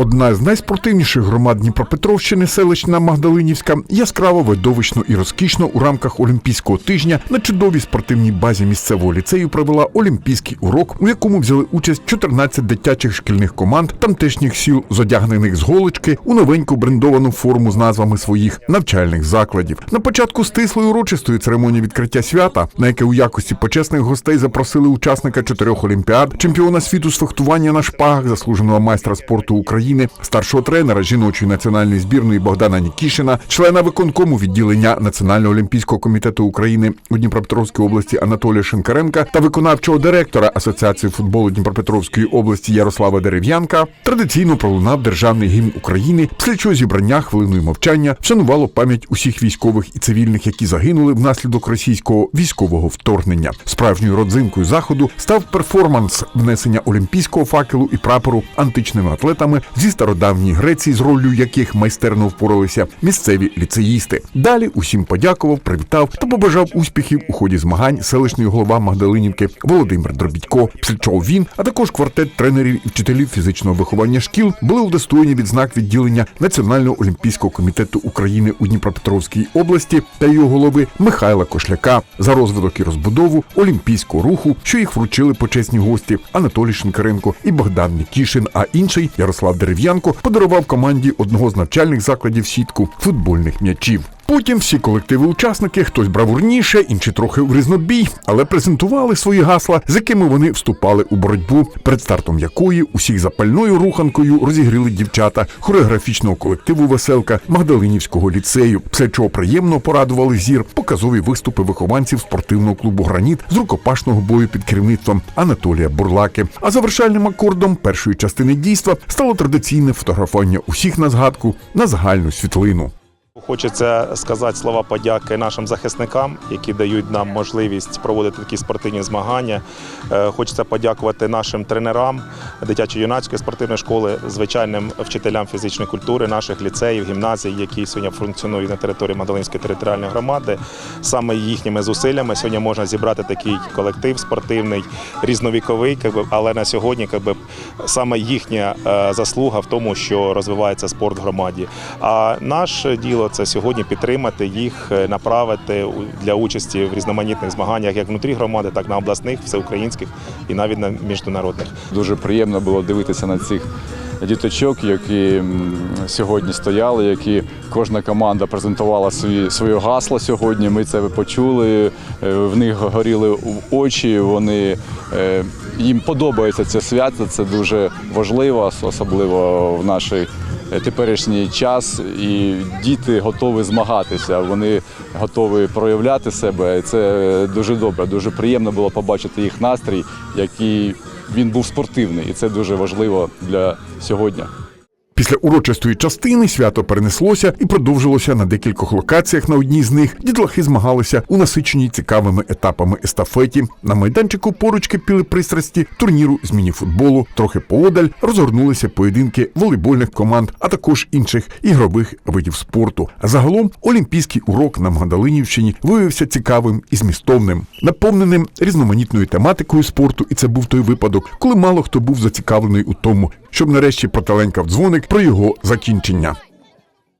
Одна з найспортивніших громад Дніпропетровщини, селищна Магдалинівська, яскраво, видовищно і розкішно у рамках Олімпійського тижня на чудовій спортивній базі місцевого ліцею провела олімпійський урок, у якому взяли участь 14 дитячих шкільних команд тамтешніх сіл, зодягнених з голочки у новеньку брендовану форму з назвами своїх навчальних закладів. На початку стислої урочистої церемонії відкриття свята, на яке у якості почесних гостей запросили учасника чотирьох олімпіад, чемпіона світу з фехтування на шпагах, заслуженого майстра спорту України, старшого тренера жіночої національної збірної Богдана Нікішина, члена виконкому відділення Національного олімпійського комітету України у Дніпропетровській області Анатолія Шинкаренка та виконавчого директора Асоціації футболу Дніпропетровської області Ярослава Дерев'янка традиційно пролунав державний гімн України, після чого зібрання хвилиною мовчання вшанувало пам'ять усіх військових і цивільних, які загинули внаслідок російського військового вторгнення. Справжньою родзинкою заходу став перформанс внесення олімпійського факелу і прапору античними атлетами зі стародавньої Греції, з роллю яких майстерно впоралися місцеві ліцеїсти. Далі усім подякував, привітав та побажав успіхів у ході змагань селищний голова Магдалинівки Володимир Дробідько. Чого він, а також квартет тренерів і вчителів фізичного виховання шкіл були удостоєні відзнак відділення Національного олімпійського комітету України у Дніпропетровській області та його голови Михайла Кошляка за розвиток і розбудову олімпійського руху, що їх вручили почесні гості Анатолій Шинкаренко і Богдан Нікішин. А інший Ярослав Дерев'янко подарував команді одного з навчальних закладів сітку футбольних м'ячів. Потім всі колективи-учасники, хтось бравурніше, інші трохи в різнобій, але презентували свої гасла, з якими вони вступали у боротьбу, перед стартом якої усіх запальною руханкою розігріли дівчата хореографічного колективу Веселка Магдалинівського ліцею, після чого приємно порадували зір показові виступи вихованців спортивного клубу Граніт з рукопашного бою під керівництвом Анатолія Бурлаки. А завершальним акордом першої частини дійства стало традиційне фотографування усіх на згадку на загальну світлину. Хочеться сказати слова подяки нашим захисникам, які дають нам можливість проводити такі спортивні змагання. Е, Хочеться подякувати нашим тренерам дитячо-юнацької спортивної школи, звичайним вчителям фізичної культури, наших ліцеїв, гімназій, які сьогодні функціонують на території Мадалинської територіальної громади. Саме їхніми зусиллями сьогодні можна зібрати такий колектив спортивний, різновіковий, але на сьогодні как би, саме їхня е, заслуга в тому, що розвивається спорт в громаді. А наше діло це сьогодні підтримати їх, е, направити для участі в різноманітних змаганнях, як внутрі громади, так і на обласних, всеукраїнських і навіть на міжнародних. Дуже приємно було дивитися на цих діточок, які сьогодні стояли, які кожна команда презентувала свої своє гасло сьогодні. Ми це почули. е, В них горіли очі. Вони е, їм подобається це свято. Це дуже важливо, особливо в нашій теперішній час. І діти готові змагатися. Вони готові проявляти себе. Це дуже добре. Дуже приємно було побачити їх настрій, який він був спортивний, і це дуже важливо для сьогодні. Після урочистої частини свято перенеслося і продовжилося на декількох локаціях. На одній з них дітлахи змагалися у насиченій цікавими етапами естафеті. На майданчику поруч кипіли пристрасті турніру з мініфутболу. Трохи поодаль розгорнулися поєдинки волейбольних команд, а також інших ігрових видів спорту. Загалом олімпійський урок на Магдалинівщині виявився цікавим і змістовним, наповненим різноманітною тематикою спорту. І це був той випадок, коли мало хто був зацікавлений у тому, щоб нарешті проталенькав дзвоник про його закінчення.